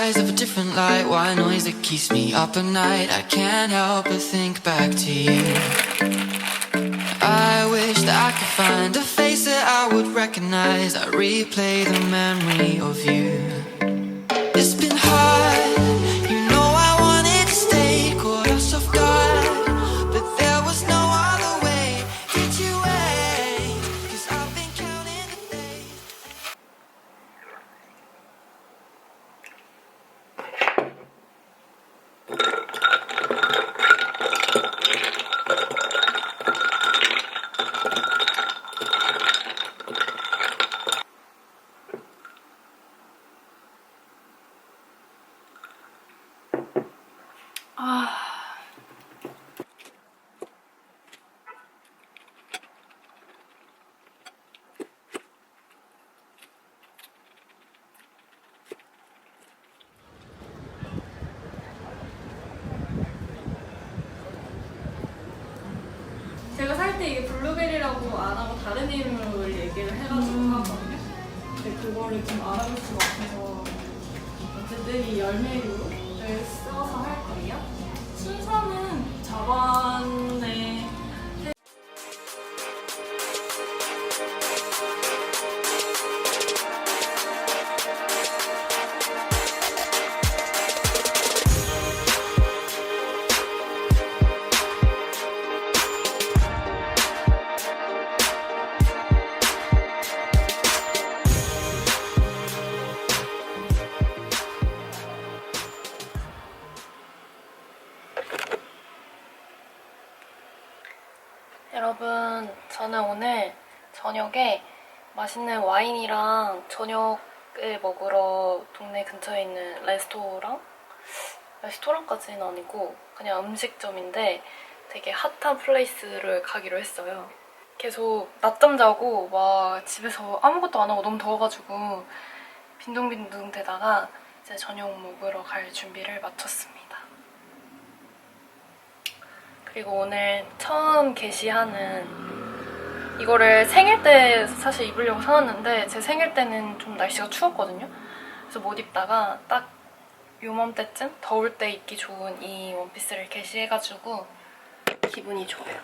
skies of a different light. White noise that keeps me up at night. I can't help but think back to you. I wish that I could find a face that I would recognize. I replay the memory of you. It's been hard, 블루베리라고 안 하고 다른 이름으로 얘기를 해가지고 하거든요. 근데 그거를 좀 알아볼 수가 없어서 어쨌든 이 열매류를 써서 할 거예요. 순서는 저번에 저녁에 맛있는 와인이랑 저녁을 먹으러 동네 근처에 있는 레스토랑? 레스토랑까지는 아니고 그냥 음식점인데 되게 핫한 플레이스를 가기로 했어요. 계속 낮잠 자고 막 집에서 아무것도 안 하고 너무 더워가지고 빈둥빈둥 대다가 이제 저녁 먹으러 갈 준비를 마쳤습니다. 그리고 오늘 처음 게시하는 이거를 생일 때 사실 입으려고 사놨는데 제 생일 때는 좀 날씨가 추웠거든요. 그래서 못 입다가 딱 요맘때쯤 더울 때 입기 좋은 이 원피스를 게시해가지고 기분이 좋아요.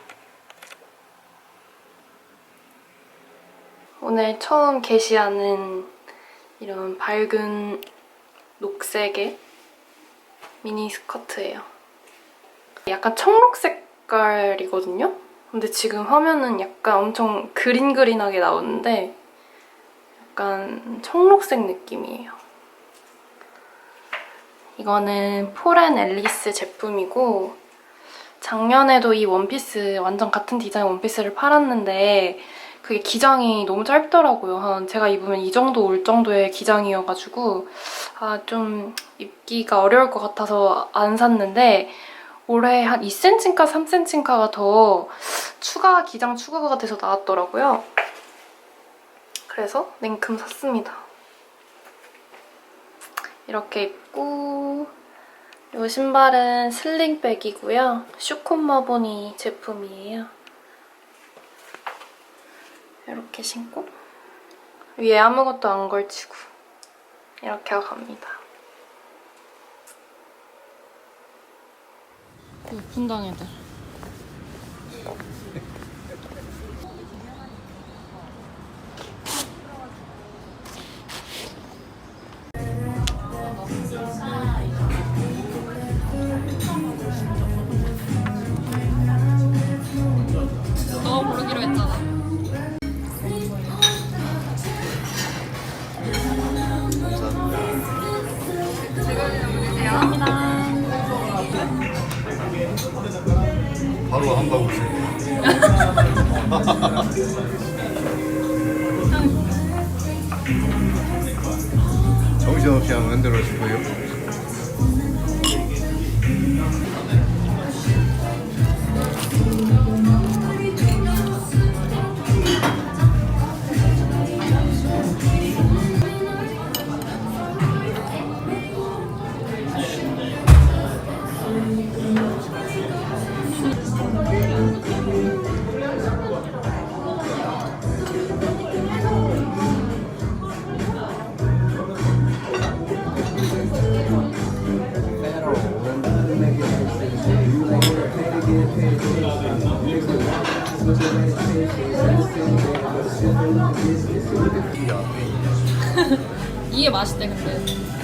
오늘 처음 게시하는 이런 밝은 녹색의 미니 스커트예요. 약간 청록 색깔이거든요? 근데 지금 화면은 약간 엄청 그린그린하게 나오는데 약간 청록색 느낌이에요. 이거는 포렌 앨리스 제품이고 작년에도 이 원피스 완전 같은 디자인 원피스를 팔았는데 그게 기장이 너무 짧더라고요. 한 제가 입으면 이 정도 올 정도의 기장이어가지고 아 좀 입기가 어려울 것 같아서 안 샀는데 올해 한 2cm인가 3cm인가가 더 추가 기장 추가가 돼서 나왔더라고요. 그래서 냉큼 샀습니다. 이렇게 입고 이 신발은 슬링백이고요. 슈콘마보니 제품이에요. 이렇게 신고 위에 아무것도 안 걸치고 이렇게 갑니다. 분당 애들. 정신없이 한번 흔들어 주고요. 이게 맛있대 근데.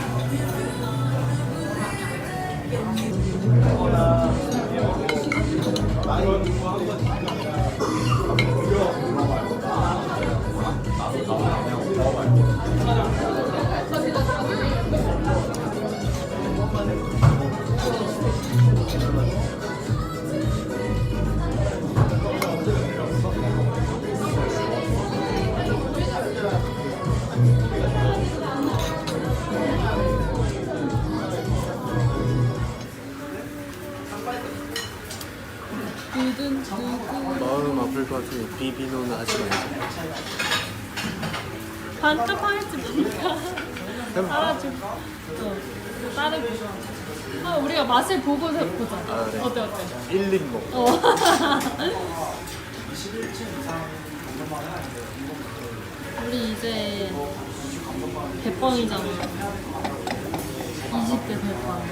반쪽 할지 모르니까 따라줘. 어, 따르고. 아, 우리가 맛을 보고 서 보자. 아, 네. 어때 어때? 1립 먹. 어. 우리 이제 대빵이잖아. 20대 대빵.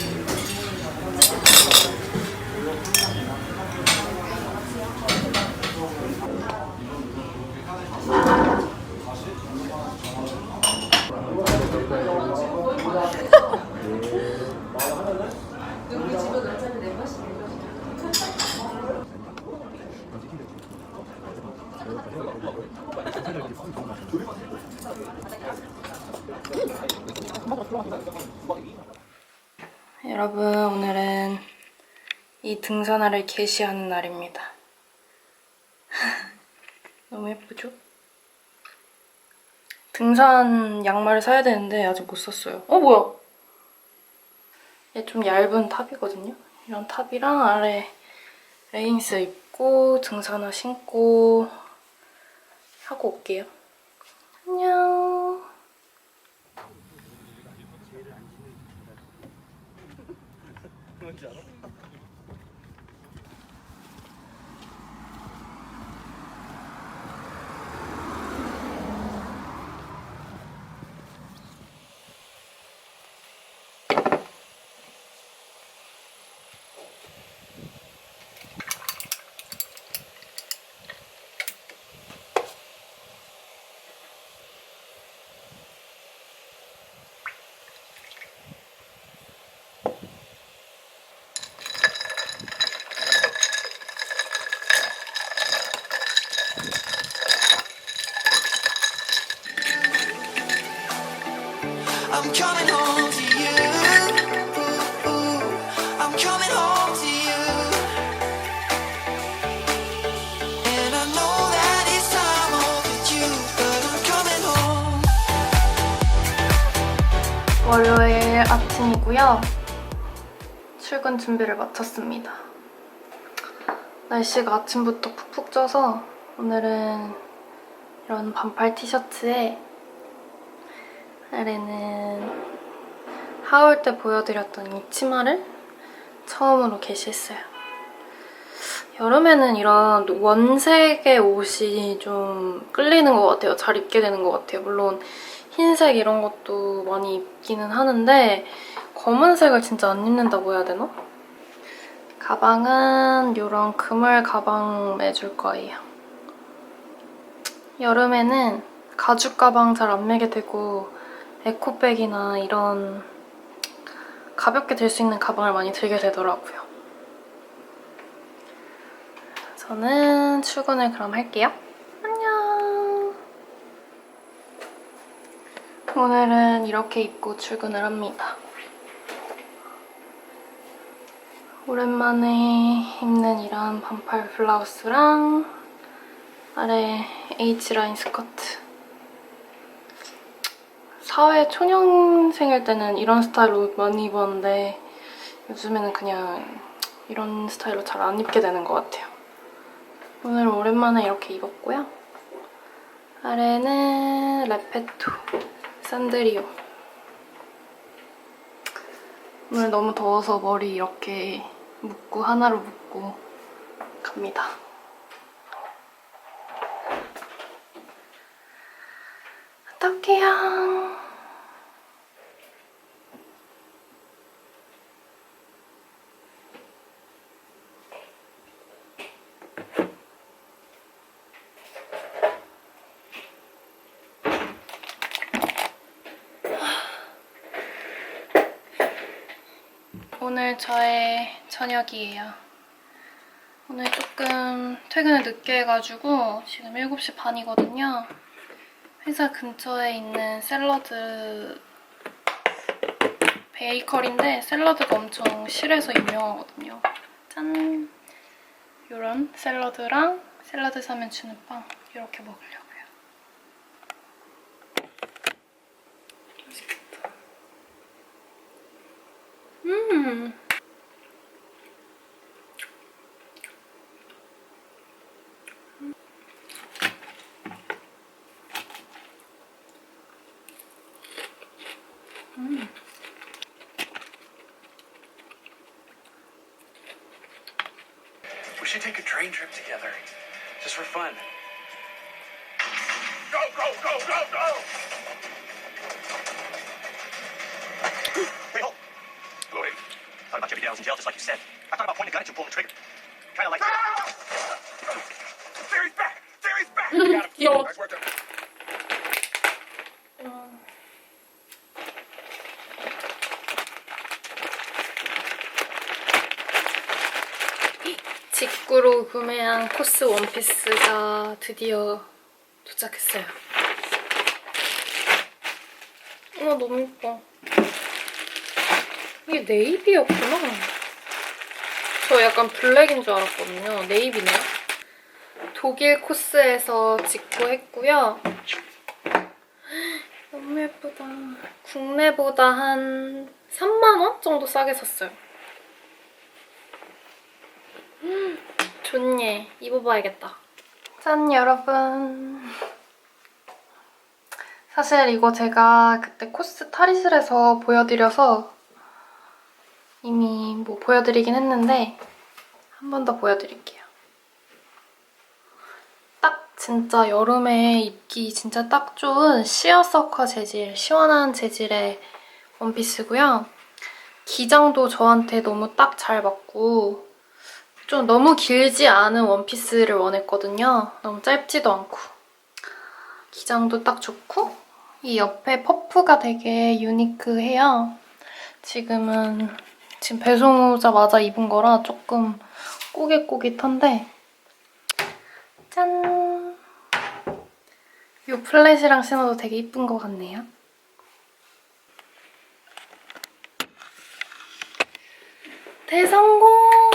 여러분, 오늘은 이 등산화를 게시하는 날입니다. 너무 예쁘죠? 등산 양말을 사야 되는데 아직 못 샀어요. 어, 뭐야? 얘 좀 얇은 탑이거든요? 이런 탑이랑 아래 레깅스 입고 등산화 신고 하고 올게요. 안녕. 뭔지 알아? 아침이고요. 출근 준비를 마쳤습니다. 날씨가 아침부터 푹푹 쪄서 오늘은 이런 반팔 티셔츠에 아래는 하울 때 보여드렸던 이 치마를 처음으로 게시했어요. 여름에는 이런 원색의 옷이 좀 끌리는 것 같아요. 잘 입게 되는 것 같아요. 물론 흰색 이런 것도 많이 입기는 하는데 검은색을 진짜 안 입는다고 해야 되나? 가방은 이런 그물 가방 매줄 거예요. 여름에는 가죽 가방 잘 안 매게 되고 에코백이나 이런 가볍게 들 수 있는 가방을 많이 들게 되더라고요. 저는 출근을 그럼 할게요. 안녕. 오늘은 이렇게 입고 출근을 합니다. 오랜만에 입는 이런 반팔 블라우스랑 아래 H라인 스커트. 사회 초년생일 때는 이런 스타일로 많이 입었는데 요즘에는 그냥 이런 스타일로 잘 안 입게 되는 것 같아요. 오늘 오랜만에 이렇게 입었고요. 아래는 레페토 산드리오. 오늘 너무 더워서 머리 이렇게 묶고 하나로 묶고 갑니다. 어떡해요. 오늘 저의 저녁이에요. 오늘 조금 퇴근을 늦게 해가지고 지금 7시 반이거든요. 회사 근처에 있는 샐러드 베이커리인데 샐러드가 엄청 실해서 유명하거든요. 짠! 이런 샐러드랑 샐러드 사면 주는 빵 이렇게 먹으려고 음! We should take a train trip together, just for fun. Go, go, go, go, go! In jail just like you said. I thought about pointing a gun at you pulling the trigger. Kind of like. Theory's back! Theory's back! You got him. 귀여워. Nice work, Doctor. 직구로 구매한 코스 원피스가 드디어 도착했어요. 우와 너무 예뻐. 이게 네이비였구나. 저 약간 블랙인 줄 알았거든요. 네이비네요. 독일 코스에서 직구 했고요. 너무 예쁘다. 국내보다 한 3만원 정도 싸게 샀어요. 좋네. 입어봐야겠다. 짠, 여러분. 사실 이거 제가 그때 코스 탈의실에서 보여드려서 이미 뭐 보여드리긴 했는데 한 번 더 보여드릴게요. 딱 진짜 여름에 입기 진짜 딱 좋은 시어서커 재질, 시원한 재질의 원피스고요. 기장도 저한테 너무 딱 잘 맞고 좀 너무 길지 않은 원피스를 원했거든요. 너무 짧지도 않고. 기장도 딱 좋고 이 옆에 퍼프가 되게 유니크해요. 지금은 지금 배송 오자마자 입은 거라 조금 꼬깃꼬깃한데 짠! 이 플랫이랑 신어도 되게 이쁜 것 같네요. 대성공!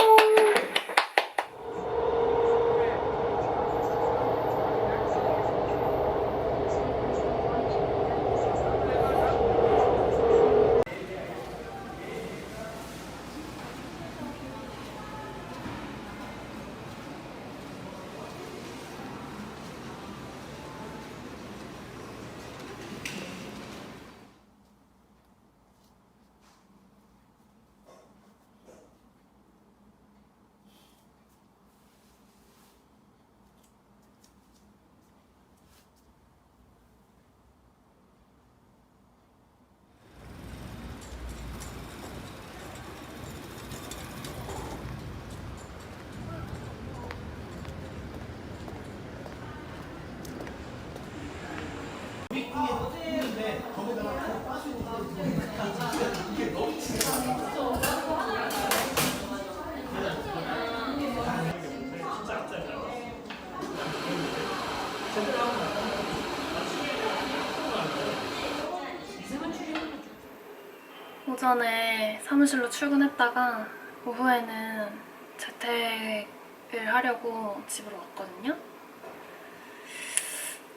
오전에 사무실로 출근했다가 오후에는 재택을 하려고 집으로 왔거든요.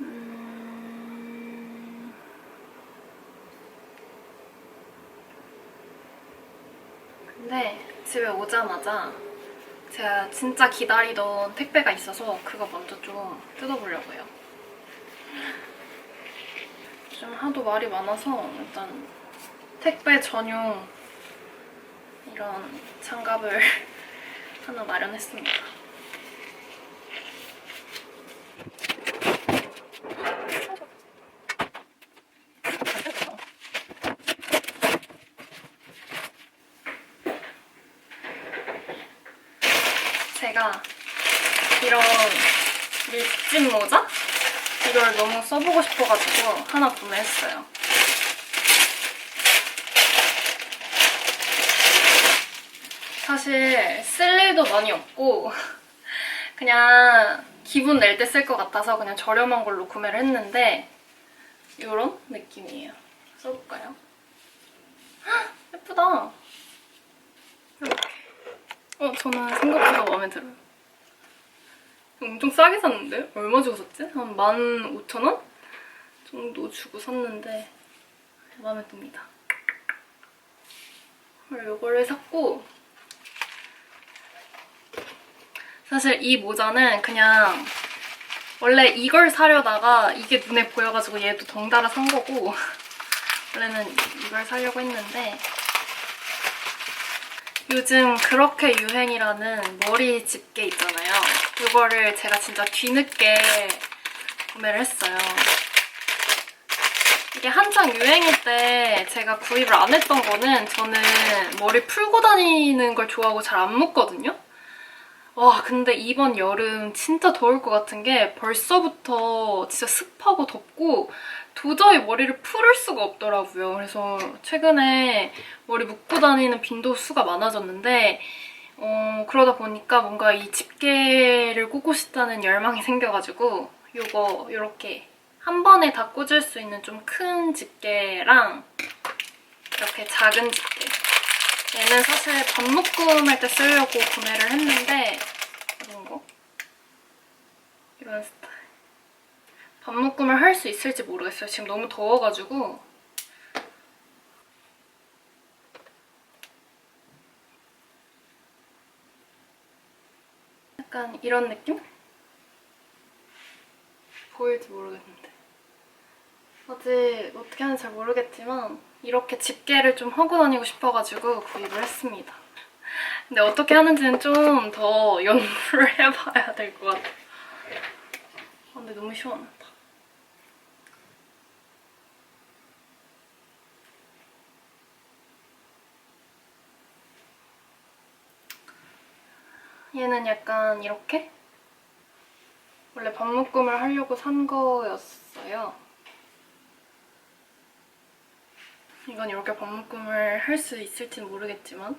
음... 근데 집에 오자마자 제가 진짜 기다리던 택배가 있어서 그거 먼저 좀 뜯어보려고요. 좀 하도 말이 많아서 일단 택배 전용 이런 장갑을 하나 마련했습니다. 제가 이런 밀짚 모자? 이걸 너무 써보고 싶어가지고 하나 구매했어요. 사실 쓸 일도 많이 없고 그냥 기분 낼 때 쓸 것 같아서 그냥 저렴한 걸로 구매를 했는데 이런 느낌이에요. 써볼까요? 헉, 예쁘다. 이렇게. 어, 저는 생각보다 마음에 들어요. 엄청 싸게 샀는데? 얼마 주고 샀지? 한 15,000원? 정도 주고 샀는데 마음에 듭니다. 이거를 샀고 사실 이 모자는 그냥 원래 이걸 사려다가 이게 눈에 보여가지고 얘도 덩달아 산 거고 원래는 이걸 사려고 했는데 요즘 그렇게 유행이라는 머리 집게 있잖아요. 이거를 제가 진짜 뒤늦게 구매를 했어요. 이게 한창 유행일 때 제가 구입을 안 했던 거는 저는 머리 풀고 다니는 걸 좋아하고 잘 안 묶거든요. 와 근데 이번 여름 진짜 더울 것 같은 게 벌써부터 진짜 습하고 덥고 도저히 머리를 풀을 수가 없더라고요. 그래서 최근에 머리 묶고 다니는 빈도수가 많아졌는데 어, 그러다 보니까 뭔가 이 집게를 꽂고 싶다는 열망이 생겨가지고 이거 이렇게 한 번에 다 꽂을 수 있는 좀 큰 집게랑 이렇게 작은 집게 얘는 사실 반묶음할 때 쓰려고 구매를 했는데 이런 거? 이런 스타일. 반묶음을 할 수 있을지 모르겠어요. 지금 너무 더워가지고. 약간 이런 느낌? 보일지 모르겠는데. 아직 어떻게 하는지 잘 모르겠지만 이렇게 집게를 좀 하고 다니고 싶어가지고 구입을 했습니다. 근데 어떻게 하는지는 좀 더 연구를 해봐야 될 것 같아요. 아, 근데 너무 시원하다. 얘는 약간 이렇게 원래 반묶음을 하려고 산 거였어요. 이건 이렇게 반묶음을 할 수 있을지 모르겠지만